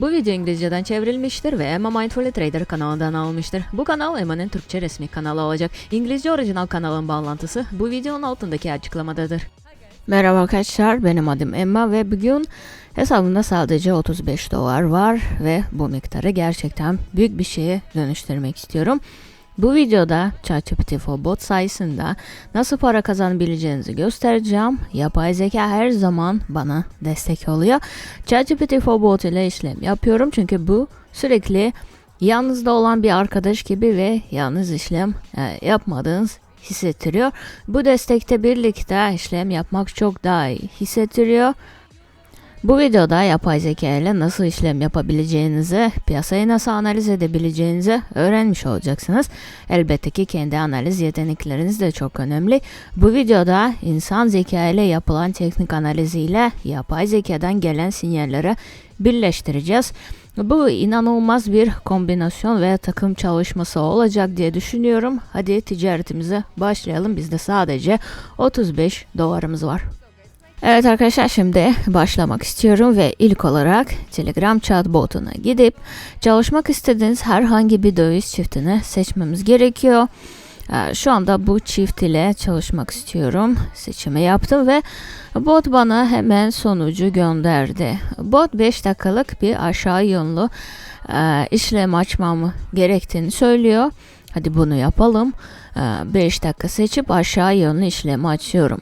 Bu video İngilizceden çevrilmiştir ve Emma Mindful Trader kanalından alınmıştır. Bu kanal Emma'nın Türkçe resmi kanalı olacak. İngilizce orijinal kanalın bağlantısı bu videonun altındaki açıklamadadır. Merhaba arkadaşlar, benim adım Emma ve bugün hesabımda sadece 35 dolar var ve bu miktarı gerçekten büyük bir şeye dönüştürmek istiyorum. Bu videoda ChatGPT for Bot sayesinde nasıl para kazanabileceğinizi göstereceğim. Yapay zeka her zaman bana destek oluyor. ChatGPT for Bot ile işlem yapıyorum çünkü bu sürekli yanınızda olan bir arkadaş gibi ve yalnız işlem e, yapmadığınız hissettiriyor. Bu destekte birlikte işlem yapmak çok daha iyi hissettiriyor. Bu videoda yapay zeka ile nasıl işlem yapabileceğinizi, piyasayı nasıl analiz edebileceğinizi öğrenmiş olacaksınız. Elbette ki kendi analiz yetenekleriniz de çok önemli. Bu videoda insan zeka ile yapılan teknik analiziyle yapay zekadan gelen sinyalleri birleştireceğiz. Bu inanılmaz bir kombinasyon ve takım çalışması olacak diye düşünüyorum. Hadi ticaretimize başlayalım. Bizde sadece 35 dolarımız var. Evet arkadaşlar şimdi başlamak istiyorum ve ilk olarak Telegram chat botuna gidip çalışmak istediğiniz herhangi bir döviz çiftini seçmemiz gerekiyor. Ee, Şu anda bu çift ile çalışmak istiyorum. Seçimi yaptım ve bot bana hemen sonucu gönderdi. Bot 5 dakikalık bir aşağı yönlü e, işlem açmamı gerektiğini söylüyor. Hadi bunu yapalım. 5 dakika seçip aşağı yönlü işlemi açıyorum.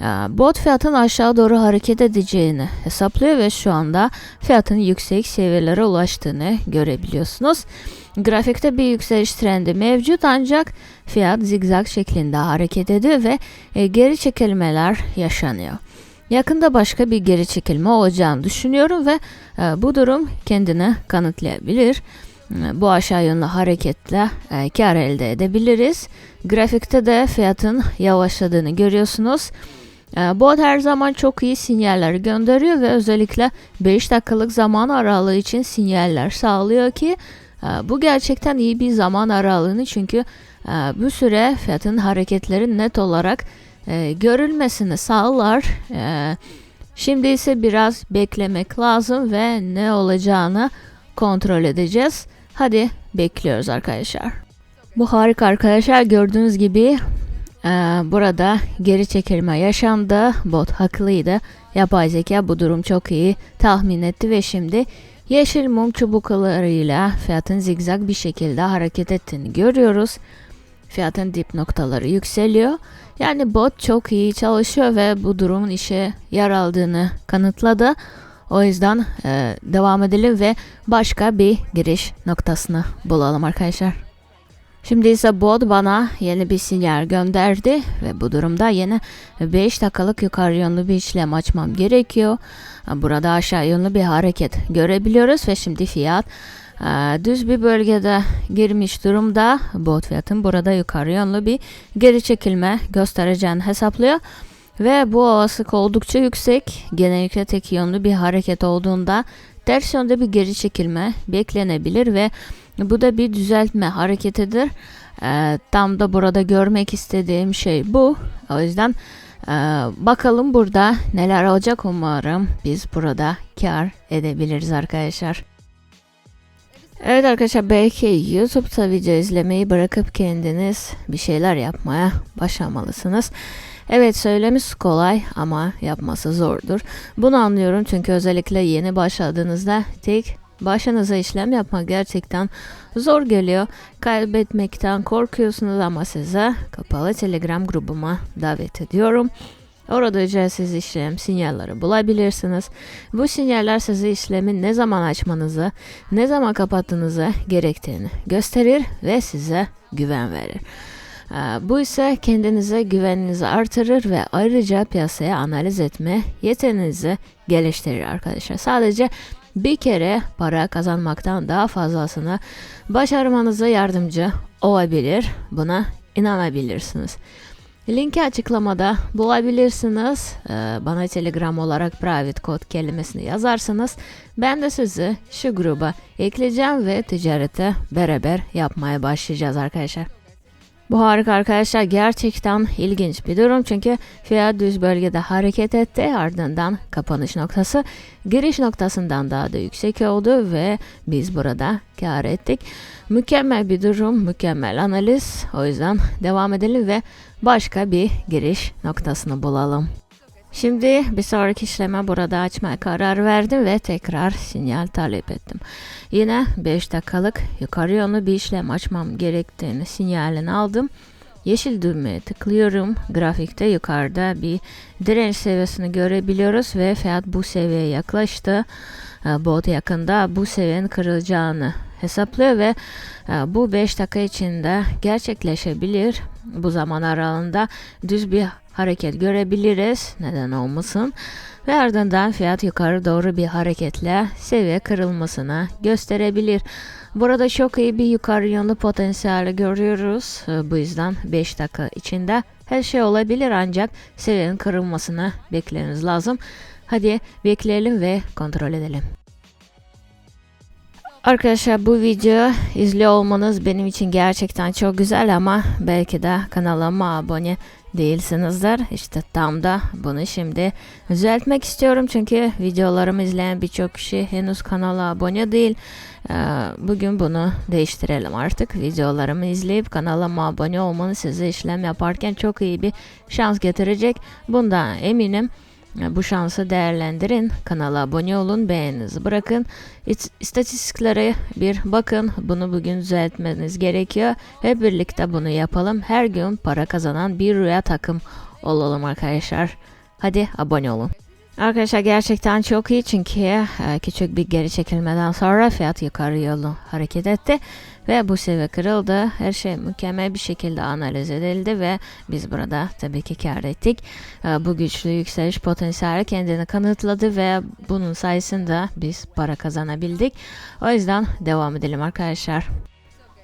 Ee, Bot fiyatın aşağı doğru hareket edeceğini hesaplıyor ve şu anda fiyatın yüksek seviyelere ulaştığını görebiliyorsunuz. Grafikte bir yükseliş trendi mevcut ancak fiyat zigzag şeklinde hareket ediyor ve e, geri çekilmeler yaşanıyor. Yakında başka bir geri çekilme olacağını düşünüyorum ve e, bu durum kendini kanıtlayabilir. E, Bu aşağı yönlü hareketle e, kar elde edebiliriz. Grafikte de fiyatın yavaşladığını görüyorsunuz. E, Bot her zaman çok iyi sinyaller gönderiyor ve özellikle 5 dakikalık zaman aralığı için sinyaller sağlıyor ki e, bu gerçekten iyi bir zaman aralığını çünkü e, bu süre fiyatın hareketleri net olarak e, görülmesini sağlar. Şimdi ise biraz beklemek lazım ve ne olacağını kontrol edeceğiz. Hadi bekliyoruz arkadaşlar. Bu harika arkadaşlar gördüğünüz gibi ee, burada geri çekilme yaşandı. Bot haklıydı. Yapay zeka bu durum çok iyi tahmin etti ve şimdi yeşil mum çubuklarıyla fiyatın zigzag bir şekilde hareket ettiğini görüyoruz. Fiyatın dip noktaları yükseliyor. Yani bot çok iyi çalışıyor ve bu durumun işe yer aldığını kanıtladı. O yüzden e, devam edelim ve başka bir giriş noktasını bulalım arkadaşlar. Şimdi ise bot bana yeni bir sinyal gönderdi ve bu durumda yeni 5 dakikalık yukarı yönlü bir işlem açmam gerekiyor. Burada aşağı yönlü bir hareket görebiliyoruz ve şimdi fiyat e, düz bir bölgede girmiş durumda. Bot fiyatın burada yukarı yönlü bir geri çekilme göstereceğini hesaplıyor. Ve bu olasılık oldukça yüksek. Genellikle tek yönlü bir hareket olduğunda ters yönde bir geri çekilme beklenebilir ve bu da bir düzeltme hareketidir. Ee, tam da burada görmek istediğim şey bu. O yüzden e, bakalım burada neler olacak umarım biz burada kar edebiliriz arkadaşlar. Evet arkadaşlar belki YouTube'da video izlemeyi bırakıp kendiniz bir şeyler yapmaya başlamalısınız. Evet söylemesi kolay ama yapması zordur. Bunu anlıyorum çünkü özellikle yeni başladığınızda tek başınıza işlem yapmak gerçekten zor geliyor. Kaybetmekten korkuyorsunuz ama size kapalı Telegram grubuma davet ediyorum. Orada ücretsiz işlem sinyalleri bulabilirsiniz. Bu sinyaller size işlemin ne zaman açmanızı, ne zaman kapattığınızı gerektiğini gösterir ve size güven verir. Ee, Bu ise kendinize güveninizi artırır ve ayrıca piyasaya analiz etme yeteneğinizi geliştirir arkadaşlar. Sadece bir kere para kazanmaktan daha fazlasını başarmanıza yardımcı olabilir. Buna inanabilirsiniz. Linki açıklamada bulabilirsiniz. Ee, Bana telegram olarak private code kelimesini yazarsanız ben de sizi şu gruba ekleyeceğim ve ticarete beraber yapmaya başlayacağız arkadaşlar. Bu harika arkadaşlar gerçekten ilginç bir durum çünkü fiyat düz bölgede hareket etti ardından kapanış noktası giriş noktasından daha da yüksek oldu ve biz burada kar ettik. Mükemmel bir durum, mükemmel analiz. O yüzden devam edelim ve başka bir giriş noktasını bulalım. Şimdi bir sonraki işleme burada açmaya karar verdim ve tekrar sinyal talep ettim. Yine 5 dakikalık yukarı yönlü bir işlem açmam gerektiğini sinyalini aldım. Yeşil düğmeye tıklıyorum. Grafikte yukarıda bir direnç seviyesini görebiliyoruz ve fiyat bu seviyeye yaklaştı. Ee, Bot yakında bu seviyenin kırılacağını hesaplıyor ve e, bu 5 dakika içinde gerçekleşebilir. Bu zaman aralığında düz bir hareket görebiliriz. Neden olmasın? Ve ardından fiyat yukarı doğru bir hareketle seviye kırılmasını gösterebilir. Burada çok iyi bir yukarı yönlü potansiyeli görüyoruz. Ee, Bu yüzden 5 dakika içinde her şey olabilir ancak seviyenin kırılmasını beklememiz lazım. Hadi bekleyelim ve kontrol edelim. Arkadaşlar bu video izliyor olmanız benim için gerçekten çok güzel ama belki de kanalıma abone değilsinizdir. İşte tam da bunu şimdi düzeltmek istiyorum çünkü videolarımı izleyen birçok kişi henüz kanala abone değil. Ee, Bugün bunu değiştirelim artık. Videolarımı izleyip kanalıma abone olmanız size işlem yaparken çok iyi bir şans getirecek. Bundan eminim. Bu şansı değerlendirin. Kanala abone olun, beğeninizi bırakın. İst- İstatistiklere bir bakın. Bunu bugün düzeltmeniz gerekiyor. Hep birlikte bunu yapalım. Her gün para kazanan bir rüya takım olalım arkadaşlar. Hadi abone olun. Arkadaşlar gerçekten çok iyi çünkü e, küçük bir geri çekilmeden sonra fiyat yukarı yolu hareket etti ve bu seviye kırıldı. Her şey mükemmel bir şekilde analiz edildi ve biz burada tabii ki kar ettik. E, Bu güçlü yükseliş potansiyeli kendini kanıtladı ve bunun sayesinde biz para kazanabildik. O yüzden devam edelim arkadaşlar.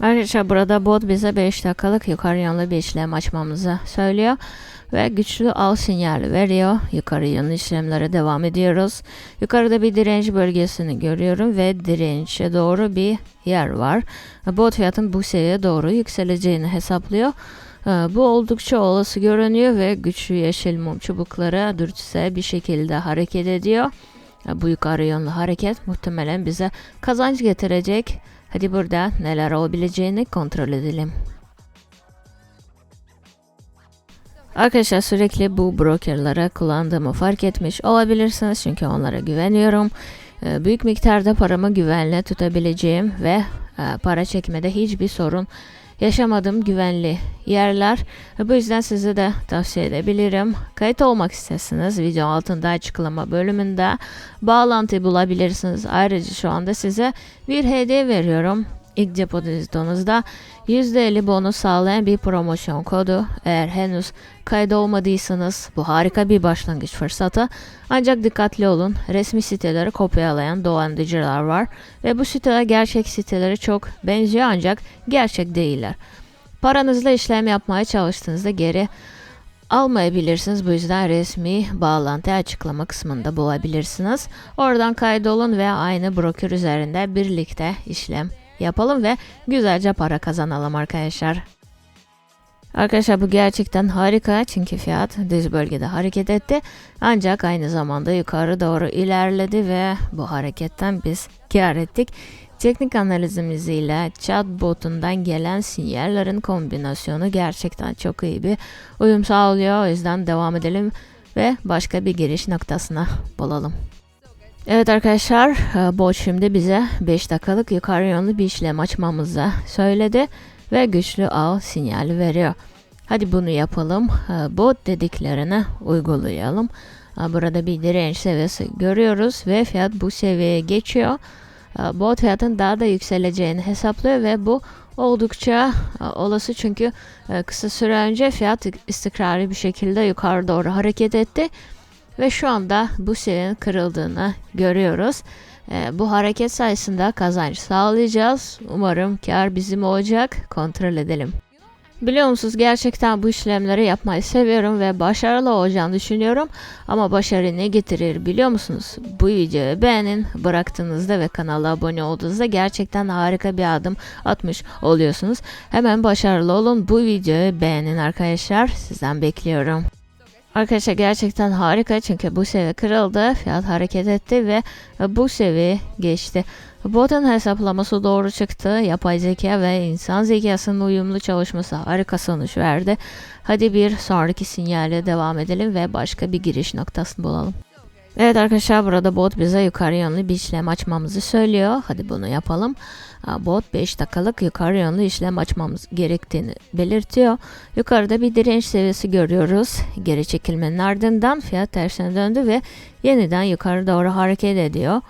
Arkadaşlar burada bot bize 5 dakikalık yukarı yönlü bir işlem açmamızı söylüyor ve güçlü al sinyali veriyor. Yukarı yönlü işlemlere devam ediyoruz. Yukarıda bir direnç bölgesini görüyorum ve dirençe doğru bir yer var. Bot fiyatın bu seviyeye doğru yükseleceğini hesaplıyor. Ee, Bu oldukça olası görünüyor ve güçlü yeşil mum çubukları dürtüsel bir şekilde hareket ediyor. Ee, Bu yukarı yönlü hareket muhtemelen bize kazanç getirecek. Hadi burada neler olabileceğini kontrol edelim. Arkadaşlar sürekli bu brokerlara kullandığımı fark etmiş olabilirsiniz çünkü onlara güveniyorum. Ee, Büyük miktarda paramı güvenle tutabileceğim ve e, para çekmede hiçbir sorun yaşamadığım güvenli yerler. Bu yüzden size de tavsiye edebilirim. Kayıt olmak isterseniz video altında açıklama bölümünde bağlantı bulabilirsiniz. Ayrıca şu anda size bir hediye veriyorum. İlk depozitonuzda %50 bonus sağlayan bir promosyon kodu. Eğer henüz kayıt olmadıysanız bu harika bir başlangıç fırsatı. Ancak dikkatli olun. Resmi siteleri kopyalayan dolandırıcılar var ve bu siteler gerçek sitelere çok benziyor ancak gerçek değiller. Paranızla işlem yapmaya çalıştığınızda geri almayabilirsiniz. Bu yüzden resmi bağlantı açıklama kısmında bulabilirsiniz. Oradan kaydolun ve aynı broker üzerinde birlikte işlem yapalım ve güzelce para kazanalım arkadaşlar. Arkadaşlar bu gerçekten harika çünkü fiyat düz bölgede hareket etti. Ancak aynı zamanda yukarı doğru ilerledi ve bu hareketten biz kar ettik. Teknik analizimiz ile chatbotundan gelen sinyallerin kombinasyonu gerçekten çok iyi bir uyum sağlıyor. O yüzden devam edelim ve başka bir giriş noktasına bulalım. Evet arkadaşlar, e, bot şimdi bize 5 dakikalık yukarı yönlü bir işlem açmamızı söyledi ve güçlü al sinyali veriyor. Hadi bunu yapalım. E, Bot dediklerini uygulayalım. E, Burada bir direnç seviyesi görüyoruz ve fiyat bu seviyeye geçiyor. Bot fiyatın daha da yükseleceğini hesaplıyor ve bu oldukça olası çünkü kısa süre önce fiyat istikrarlı bir şekilde yukarı doğru hareket etti ve şu anda bu seviyenin kırıldığını görüyoruz. Ee, bu hareket sayesinde kazanç sağlayacağız. Umarım kar bizim olacak. Kontrol edelim. Biliyor musunuz gerçekten bu işlemleri yapmayı seviyorum ve başarılı olacağını düşünüyorum. Ama başarı ne getirir biliyor musunuz? Bu videoyu beğenin, bıraktığınızda ve kanala abone olduğunuzda gerçekten harika bir adım atmış oluyorsunuz. Hemen başarılı olun. Bu videoyu beğenin arkadaşlar. Sizden bekliyorum. Arkadaşlar gerçekten harika çünkü bu seviye kırıldı, fiyat hareket etti ve bu seviye geçti. Bot'un hesaplaması doğru çıktı. Yapay zeka ve insan zekasının uyumlu çalışması harika sonuç verdi. Hadi bir sonraki sinyale devam edelim ve başka bir giriş noktasını bulalım. Evet arkadaşlar burada bot bize yukarı yönlü bir işlem açmamızı söylüyor. Hadi bunu yapalım. Bot 5 dakikalık yukarı yönlü işlem açmamız gerektiğini belirtiyor. Yukarıda bir direnç seviyesi görüyoruz. Geri çekilmenin ardından fiyat tersine döndü ve yeniden yukarı doğru hareket ediyor.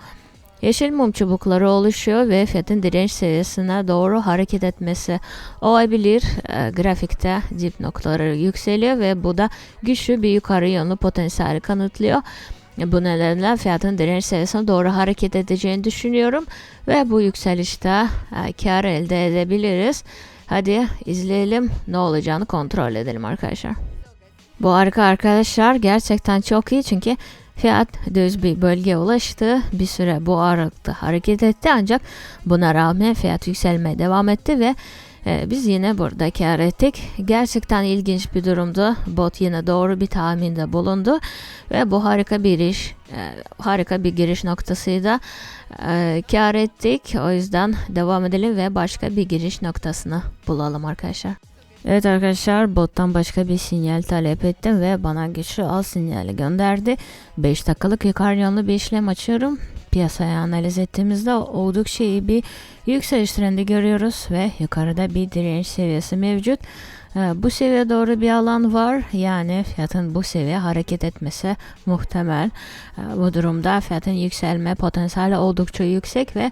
Yeşil mum çubukları oluşuyor ve fiyatın direnç seviyesine doğru hareket etmesi olabilir. E, grafikte dip noktaları yükseliyor ve bu da güçlü bir yukarı yönlü potansiyeli kanıtlıyor. Bu nedenle fiyatın direnç seviyesine doğru hareket edeceğini düşünüyorum ve bu yükselişte e, kar elde edebiliriz. Hadi izleyelim ne olacağını kontrol edelim arkadaşlar. Bu harika arkadaşlar gerçekten çok iyi çünkü Fiyat düz bir bölgeye ulaştı. Bir süre bu aralıkta hareket etti ancak buna rağmen fiyat yükselmeye devam etti ve e, biz yine burada kar ettik. Gerçekten ilginç bir durumdu. Bot yine doğru bir tahminde bulundu ve bu harika bir iş, e, harika bir giriş noktasıydı. E, kar ettik. O yüzden devam edelim ve başka bir giriş noktasını bulalım arkadaşlar. Evet arkadaşlar bottan başka bir sinyal talep ettim ve bana güçlü al sinyali gönderdi. 5 dakikalık yukarı yönlü bir işlem açıyorum. Piyasayı analiz ettiğimizde oldukça iyi bir yükseliş trendi görüyoruz ve yukarıda bir direnç seviyesi mevcut. Ee, bu seviye doğru bir alan var yani fiyatın bu seviye hareket etmesi muhtemel. Ee, bu durumda fiyatın yükselme potansiyeli oldukça yüksek ve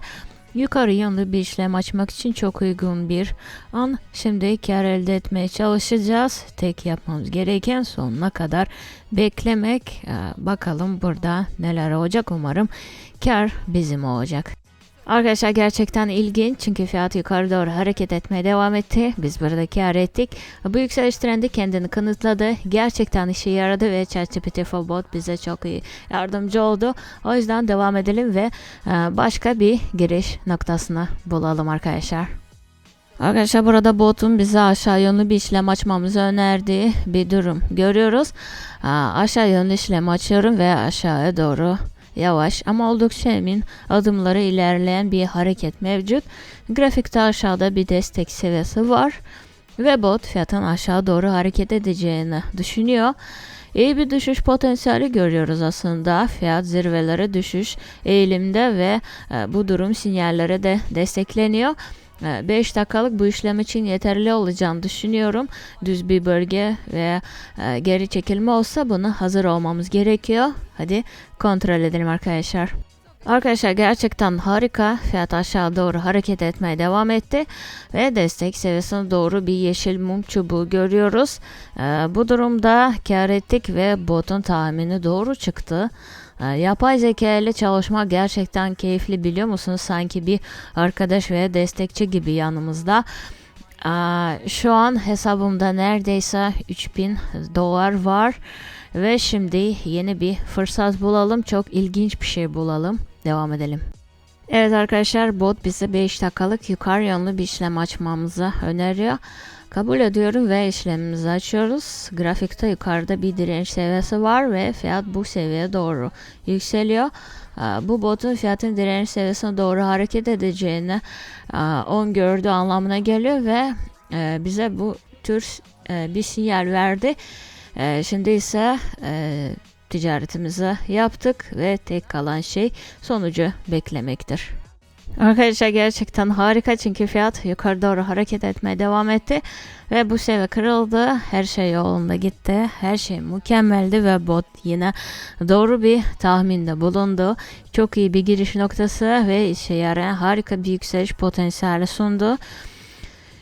Yukarı yönlü bir işlem açmak için çok uygun bir an. Şimdi kar elde etmeye çalışacağız. Tek yapmamız gereken sonuna kadar beklemek. Ee, bakalım burada neler olacak. Umarım kar bizim olacak. Arkadaşlar gerçekten ilginç çünkü fiyat yukarı doğru hareket etmeye devam etti. Biz burada kar ettik. Bu yükseliş trendi kendini kanıtladı. Gerçekten işe yaradı ve ChatGPT for Bot bize çok iyi yardımcı oldu. O yüzden devam edelim ve e, başka bir giriş noktasına bulalım arkadaşlar. Arkadaşlar burada botun bize aşağı yönlü bir işlem açmamızı önerdiği bir durum görüyoruz. Aşağı yönlü işlem açıyorum ve aşağıya doğru yavaş ama oldukça emin adımları ilerleyen bir hareket mevcut. Grafikte aşağıda bir destek seviyesi var ve bot fiyatın aşağı doğru hareket edeceğini düşünüyor. İyi bir düşüş potansiyeli görüyoruz aslında. Fiyat zirvelere düşüş eğilimde ve e, bu durum sinyallere de destekleniyor. 5 ee, dakikalık bu işlem için yeterli olacağını düşünüyorum. Düz bir bölge ve e, geri çekilme olsa bunu hazır olmamız gerekiyor. Hadi kontrol edelim arkadaşlar. Arkadaşlar gerçekten harika. Fiyat aşağı doğru hareket etmeye devam etti ve destek seviyesine doğru bir yeşil mum çubuğu görüyoruz. Ee, bu durumda kar ettik ve botun tahmini doğru çıktı. Ee, yapay zeka ile çalışmak gerçekten keyifli biliyor musunuz? Sanki bir arkadaş veya destekçi gibi yanımızda. Ee, şu an hesabımda neredeyse 3000 dolar var ve şimdi yeni bir fırsat bulalım. Çok ilginç bir şey bulalım. Devam edelim. Evet arkadaşlar bot bize 5 dakikalık yukarı yönlü bir işlem açmamızı öneriyor. Kabul ediyorum ve işlemimizi açıyoruz. Grafikte yukarıda bir direnç seviyesi var ve fiyat bu seviyeye doğru yükseliyor. Bu botun fiyatın direnç seviyesine doğru hareket edeceğini on gördüğü anlamına geliyor ve e, bize bu tür e, bir sinyal verdi. E, şimdi ise ticaretimizi yaptık ve tek kalan şey sonucu beklemektir. Arkadaşlar gerçekten harika çünkü fiyat yukarı doğru hareket etmeye devam etti ve bu seviye kırıldı. Her şey yolunda gitti. Her şey mükemmeldi ve bot yine doğru bir tahminde bulundu. Çok iyi bir giriş noktası ve işe yarayan harika bir yükseliş potansiyeli sundu.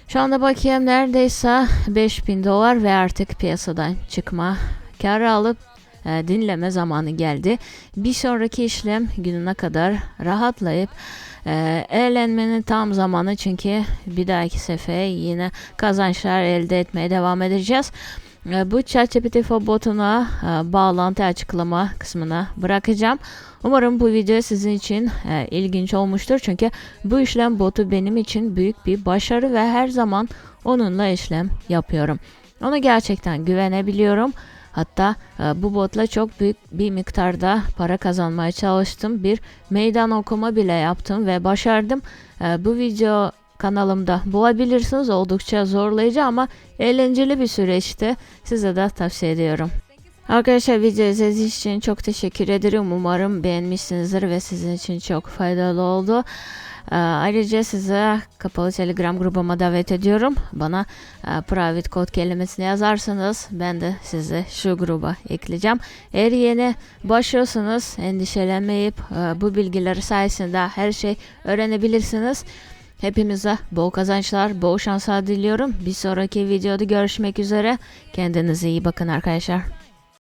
Şu anda bakayım neredeyse 5000 dolar ve artık piyasadan çıkma karı alıp e, dinleme zamanı geldi. Bir sonraki işlem gününe kadar rahatlayıp Ee, eğlenmenin tam zamanı çünkü bir dahaki sefere yine kazançlar elde etmeye devam edeceğiz. Ee, Bu ChatGPT botuna e, bağlantı açıklama kısmına bırakacağım. Umarım bu video sizin için e, ilginç olmuştur. Çünkü bu işlem botu benim için büyük bir başarı ve her zaman onunla işlem yapıyorum. Ona gerçekten güvenebiliyorum. Hatta e, bu botla çok büyük bir miktarda para kazanmaya çalıştım. Bir meydan okuma bile yaptım ve başardım. E, bu video kanalımda bulabilirsiniz. Oldukça zorlayıcı ama eğlenceli bir süreçti. Size de tavsiye ediyorum. Arkadaşlar video izlediğiniz için çok teşekkür ederim. Umarım beğenmişsinizdir ve sizin için çok faydalı oldu. Ee, Ayrıca size kapalı telegram grubuma davet ediyorum. Bana e, private code kelimesini yazarsanız ben de sizi şu gruba ekleyeceğim. Eğer yeni başlıyorsanız endişelenmeyip e, bu bilgileri sayesinde her şey öğrenebilirsiniz. Hepimize bol kazançlar, bol şanslar diliyorum. Bir sonraki videoda görüşmek üzere. Kendinize iyi bakın arkadaşlar.